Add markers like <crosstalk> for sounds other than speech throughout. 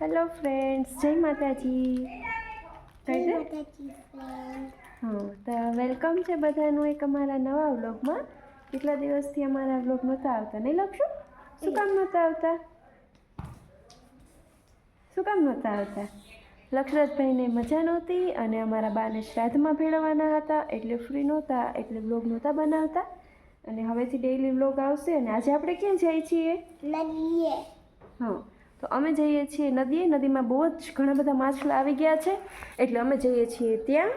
Hello friends જય માતાજી. હા તો વેલકમ છે બધાનું એક અમારા નવા વ્લોગમાં કેટલા દિવસથી અમારા વ્લોગ નહોતા આવતા નહીં લખશું? શું કામ નહોતા આવતા? શું કામ નહોતા આવતા? લક્ષરથભાઈને મજા નહોતી અને અમારા બાને શ્રાદ્ધમાં ભેળવવાના હતા એટલે ફ્રી નહોતા એટલે વ્લોગ નહોતા બનાવતા. અને હવેથી ડેઈલી વ્લોગ આવશે અને આજે આપણે ક્યાં જઈએ છીએ? હા. તો અમે જઈએ છીએ નદીએ. નદીમાં બહુ જ ઘણા બધા માછલા આવી ગયા છે. એટલે અમે જઈએ છીએ ત્યાં.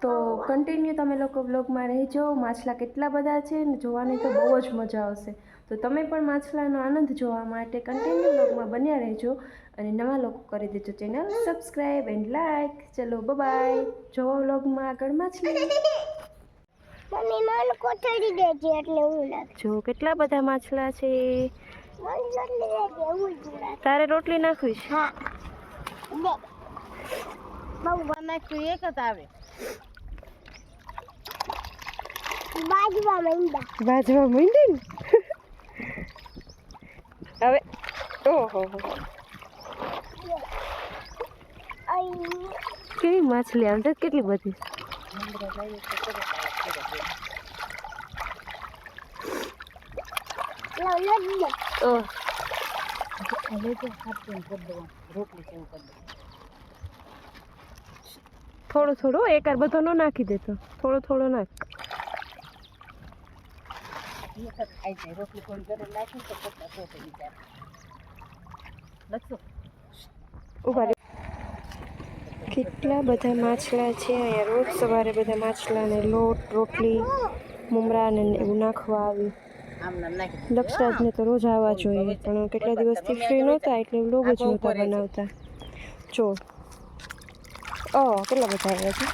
તો કન્ટિન્યુ તમે લોકો બ્લોગમાં રહેજો. માછલા કેટલા બધા છે ને જોવાની તો બહુ જ મજા આવશે. તો તમે પણ માછલાનો આનંદ જોવા માટે કન્ટિન્યુ બ્લોગમાં બન્યા રહેજો અને નવા લોકો કરી દેજો ચેનલ. સબસ્ક્રાઈબ એન્ડ લાઈક ચલો બાય જોવો બ્લોગમાં આગળ માછલી. મમ્મી મને કોથળી દેજે એટલે હું લાગે. જો કેટલા બધા માછલા છે? તારે રોટલી નાખવીશ? હા. બહુ નાખ્યું એક જ આવે. બાજવા માંડા બાજવા માંડી ને હવે ઓહો. અહીં કેવી માછલી આમ તો કેટલી બધી? લાવ નદી ઓહ હવે તો હાથથી કરી દેવાનું રોટલી જેવું કરી દેવાનું થોડો થોડો એકવાર બધો ન નાખી દેતો થોડો થોડો નાખ એક જ ખાઈ જાય રોટલી કોઈ ઘરે નાખી તો પચાસ રોટલી જાય લખશો ઊભા રહે. કેટલા બધા માછલા છે અહીંયા? રોજ સવારે બધા માછલાને લોટ, રોટલી મમરા ને એવું નાખવા આવી. લક્ષરાજને તો રોજ આવવા જોઈએ, પણ કેટલા દિવસથી ફ્રી નહોતા, એટલે લોગ જ નહોતા બનાવતા. જો. ઓ કેટલા બધા આવ્યા છે?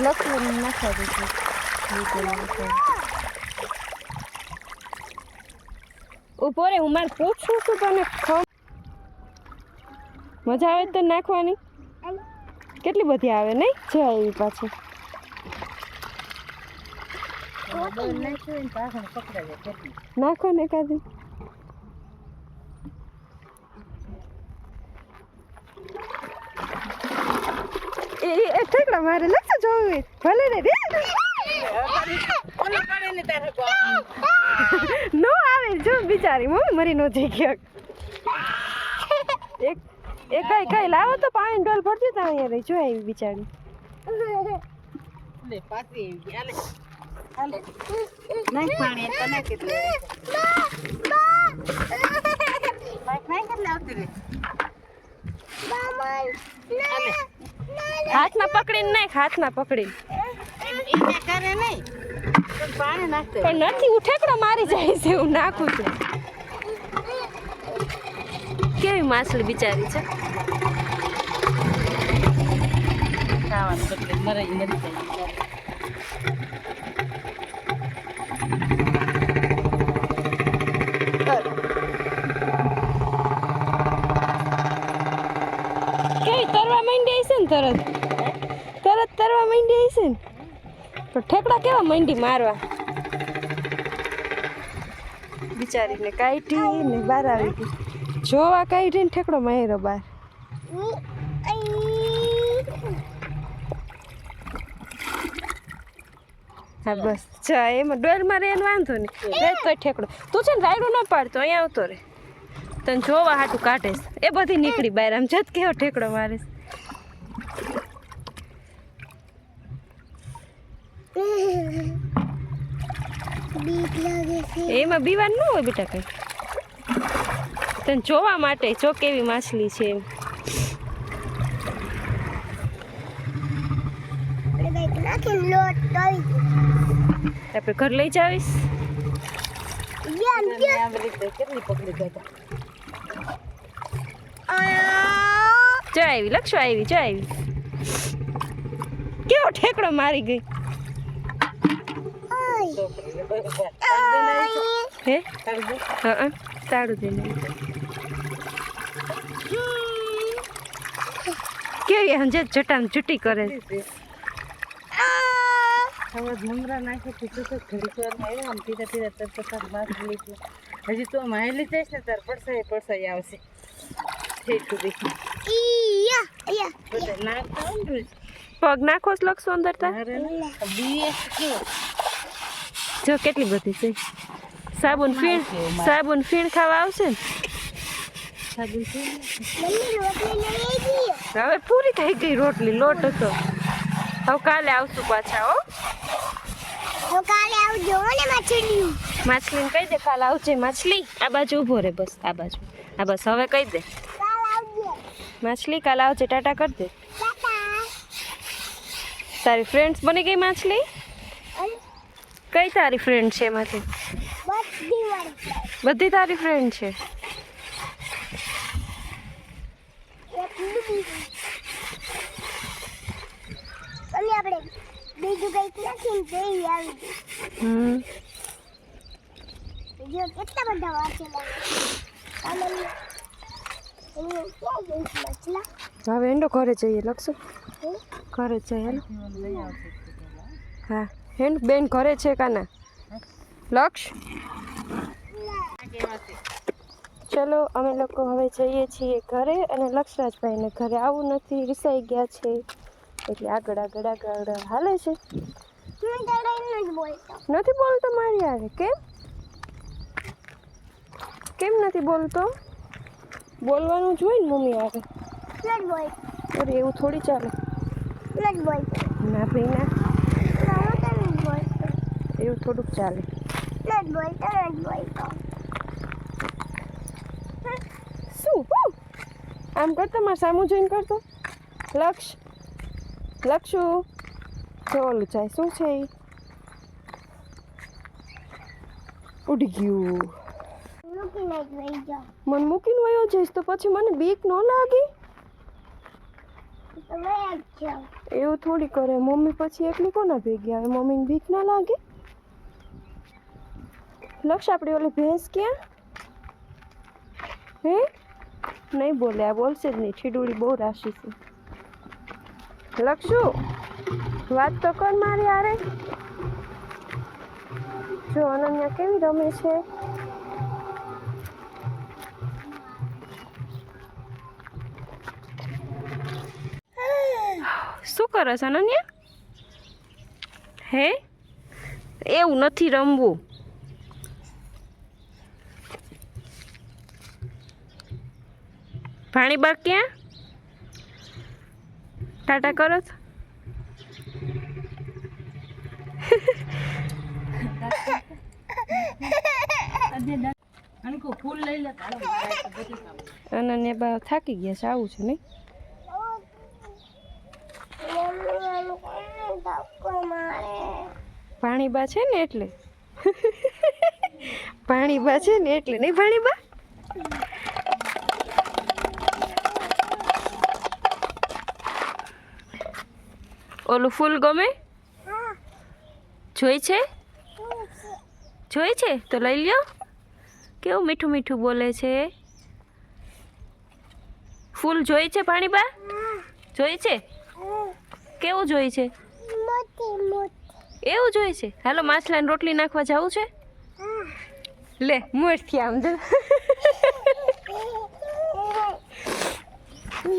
લખવું નાખવા દીધું ઊભો રે, હું પૂછું છું તને, ખમ. મજા આવે તો નાખવાની? કેટલી બધી આવે, નહીં? છે આવી પાછી. નાખો ને કાદી એ ઠેકડા મારે લખતો જોવું. ભલે રે. ને <laughs> આવે જો બિચારી મમ્મી મરી નો થઈ ગયો એક એ કઈ કઈ લાવો તો પાણી ડોલ ભરતી તા અહીંયા રહી જો આવી બિચારી. લે પાછી આવી હાલે. હાલે. નાખ પાણી તો નાખ એટલે નાખ નાખ એટલે આવતી રહે. હાથમાં પકડીને નાખ હાથમાં પકડીને. કરે નહીં. પાણી નથી, હું ઠેકડો મારી જાય છે, હું નાખું છું. કેવી માછલી બિચારી છે? તરવા માંડી છે ને તરત? તરત તરવા માંડી છે ને? પણ ઠેકડા કેવા મંડી મારવા? બિચારીને કાઢી ને બહાર આવી ગઈ. જોવા કાઢી ને ઠેકડો માર્યો બહાર હા બસ. જા એમાં ડોલમાં મારે એનો વાંધો નહીં. રે તોય ઠેકડો. તું છે ને રાયડું ન પાડતો અહીંયા આવતો રે તને જોવા હાટું કાઢે એ બધી નીકળી બહાર આમ જત કેવો ઠેકડો મારે બીક લાગે છે એમાં બીવાનું ન હોય બેટા કંઈ. તને જોવા માટે જો કેવી માછલી છે એમ. આપણે ઘર લઈ જાવીશ જો આવી લક્ષો આવી જો આવી. કેવો ઠેકડો મારી ગઈ. હે? હા તાળું દે કેવી સમજે જટામ જુટી કરે? હજી તો માયલી જઈશ ને તાર પડસાય પડસાય આવશે. પગ નાખો જ લખશો અંદર તાર અરે ના, આ બીએસ કેવો જો કેટલી બધી છે. સાબુન ફીણ સાબુન ફીણ ખાવા આવશે હવે પૂરી થઈ ગઈ રોટલી, લોટ હતો. હવે કાલે આવશું પાછા, હો. કાલે માછલી માછલીને કહી દે, કાલે આવજે માછલી. આ બાજુ ઊભો રે બસ, આ બાજુ. આ બસ, હવે કહી દે. માછલી, કાલે આવજે, ટાટા કરી દે. તારી ફ્રેન્ડ્સ બની ગઈ માછલી? કઈ તારી ફ્રેન્ડ છે એમાંથી? બધી તારી ફ્રેન્ડ છે? એની હવે એન્ડો ઘરે જઈએ લખશું? ઘરે જઈએ. હા. હેન્ડ બેન ઘરે છે કાના? લક્ષ? ચલો અમે લોકો હવે જઈએ છીએ ઘરે અને લક્ષરાજભાઈને ઘરે. આવું નથી રિસાઈ ગયા છે. એટલે આગળ આગળ આગળ આગળ હાલે છે. નથી બોલતો મારી આવે કેમ? કેમ નથી બોલતો? બોલવાનું જ હોય ને મમ્મી આવે અરે એવું થોડી ચાલે. ના ભાઈ ના હું તો નથી બોલતો એવું થોડુંક ચાલે. શું? આમ કરતો મારે સામું જોઈને કરતો લક્ષ. લક્ષુ. જો ઓલું જાય શું છે એ ઉડી ગયું. મને મૂકીને વયો જઈશ તો પછી મને બીક ન લાગે? એવું થોડી કરે. મમ્મી પછી એકલી કોના ભેગી આવે? મમ્મીને બીક ના લાગે? લક્ષ આપણી ઓલી ભેંસ ક્યાં? હે? નહીં બોલે, આ બોલશે જ નહીં. છીડુડી બહુ રાશી છે. લક્ષુ, વાત તો કર મારી આરે જો, અનન્યા કેવી રમે છે? શું કરે છે, અનન્યા? હે? એવું નથી રમવું. ભાણીબા ક્યાં ટાટા કરો છો? અનન્યા બા થાકી ગયા છે આવું છે નહીં? પાણી ભાણીબા છે ને એટલે? પાણી બા છે ને એટલે? નહીં ભાણીબા ઓલું ફૂલ ગમે? જોઈ છે? જોઈ છે. તો લઈ લ્યો. કેવું મીઠું મીઠું બોલે છે? ફૂલ જોઈ છે પાણીબા જોઈ છે? કેવું જોઈ છે? એવું જોઈ છે? હાલો માછલાને રોટલી નાખવા જવું છે? લે મોરથી આમ જો. <laughs>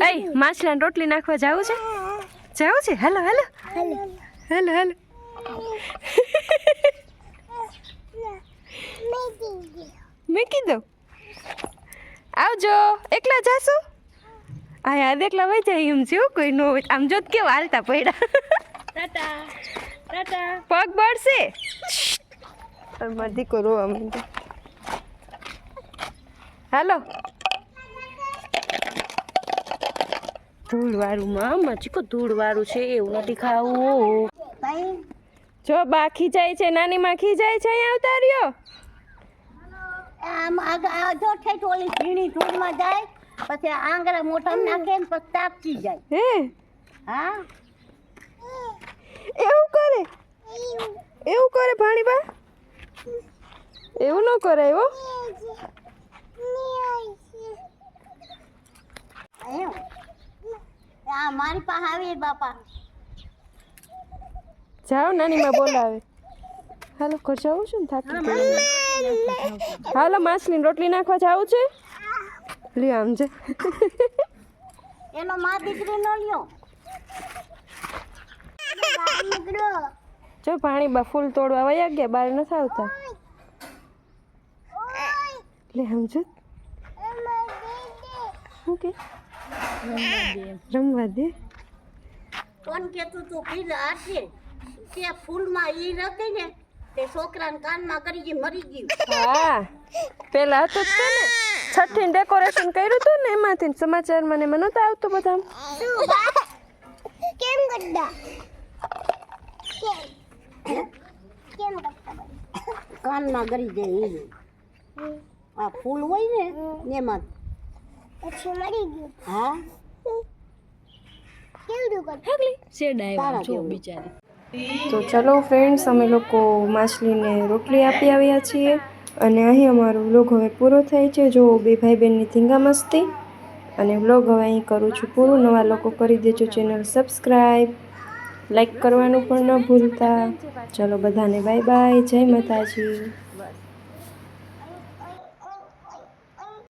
એય માછલાને રોટલી નાખવા જવું છે? જવું છે? હેલો હાલો. હેલો. હાલો મેં મૂકી દઉં આવજો. એકલા જાશો? આ યાદ એકલા વહી જાય એમ છે કોઈ નો હોય. આમ જો કેવા હાલતા પડ્યા. ટાટા. ટાટા. પગ બળશે. મારો દીકો રોવા માંડ્યો હાલો. ધૂળ વાળું માં ચીકો ધૂળ વાળું છે એવું નથી ખાવું. જો બા ખીજાય છે નાની માં ખીજાય છે અહીંયા આવતા રહ્યો આમ જો ઠેઠ ઓલી ઝીણી ધૂળમાં જાય પછી આંગળા મોઢામાં નાખે ને પછી તાપતી જાય. હે? હા? એવું કરે? એવું કરે ભાણીબા? એવું ન કરે હો એમ. આ મારી પાસે આવી બાપા. જાઓ નાનીમાં બોલાવે. હાલો ઘર જવું છું ને થાકી હાલો માછલીની રોટલી નાખવા જાવું છે? લ્યો આમ છે એનો મા દીકરી નો લ્યો. જો પાણી બા ફૂલ તોડવા વયા ગયા બહાર નથી આવતા. લે સમજો શું કે? રમવા દે. કોણ કેતું તું પીલા આઠે કે ફૂલમાં ઈ હતી ને તે છોકરાને કાનમાં કરી ગઈ મરી ગયું. હા. પેલા હતો જ ને. છઠ્ઠી ડેકોરેશન કર્યું હતું ને એમાંથી સમાચારમાં ને મને નહોતા આવતું બધા કેમ કરતા? કેમ? કેમ કરતા કાનમાં કરી દે આ ફૂલ હોય ને એમાં પછી મરી ગયું. હા? કેવડું કરતા તારા જેવું. બિચારી. તો ચલો ફ્રેન્ડ્સ અમે લોકો માછલીને રોટલી આપી આવ્યા છીએ અને અહીં અમારો વ્લોગ હવે પૂરો થાય છે. જો બે ભાઈ બહેનની ધીંગા મસ્તી. અને વ્લોગ હવે અહીં કરું છું પૂરું. નવા લોકો કરી દેજો ચેનલ સબસ્ક્રાઈબ લાઈક કરવાનું પણ ન ભૂલતા. ચલો બધાને બાય બાય જય માતાજી.